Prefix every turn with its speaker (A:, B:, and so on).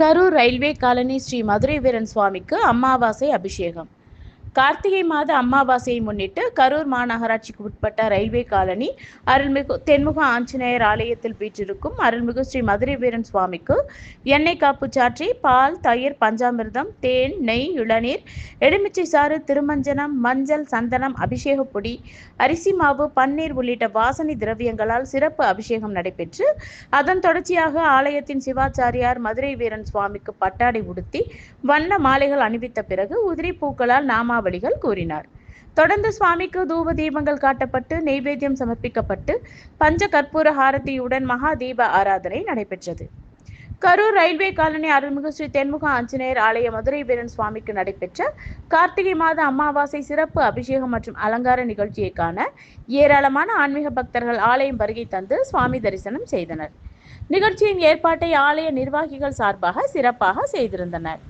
A: Karur railway colony Sri Madurai Veeran சுவாமிக்கு அமாவாசை அபிஷேகம். கார்த்திகை மாத அமாவாசையை முன்னிட்டு கரூர் மாநகராட்சிக்கு உட்பட்ட ரயில்வே காலனி அருள்மிகு தென்முக ஆஞ்சநேயர் ஆலயத்தில் வீற்றிருக்கும் அருள்மிகு ஸ்ரீ மதுரை வீரன் சுவாமிக்கு எண்ணெய் காப்பு சாற்றி பால் தயிர் பஞ்சாமிர்தம் தேன் நெய் இளநீர் எலுமிச்சை சாறு திருமஞ்சனம் மஞ்சள் சந்தனம் அபிஷேக பொடி அரிசி மாவு பன்னீர் உள்ளிட்ட வாசனை திரவியங்களால் சிறப்பு அபிஷேகம் நடைபெற்று அதன் தொடர்ச்சியாக ஆலயத்தின் சிவாச்சாரியார் மதுரை வீரன் சுவாமிக்கு பட்டாடை உடுத்தி வண்ண மாலைகள் அணிவித்த பிறகு உதிரி பூக்களால் நாமா நாமாவளிகள் கூறினார். தொடர்ந்து சுவாமிக்கு தூப தீபங்கள் காட்டப்பட்டு நெய்வேத்தியம் சமர்ப்பிக்கப்பட்டு பஞ்ச கற்பூர ஹாரதியுடன் மகா தீப ஆராதனை நடைபெற்றது. கரூர் ரயில்வே காலனி அருள்மிகு ஸ்ரீ தென்முக ஆஞ்சநேயர் ஆலய மதுரை வீரன் சுவாமிக்கு நடைபெற்ற கார்த்திகை மாத அமாவாசை சிறப்பு அபிஷேகம் மற்றும் அலங்கார நிகழ்ச்சியை காண ஏராளமான ஆன்மீக பக்தர்கள் ஆலயம் வருகை தந்து சுவாமி தரிசனம் செய்தனர். நிகழ்ச்சியின் ஏற்பாட்டை ஆலய நிர்வாகிகள் சார்பாக சிறப்பாக செய்திருந்தனர்.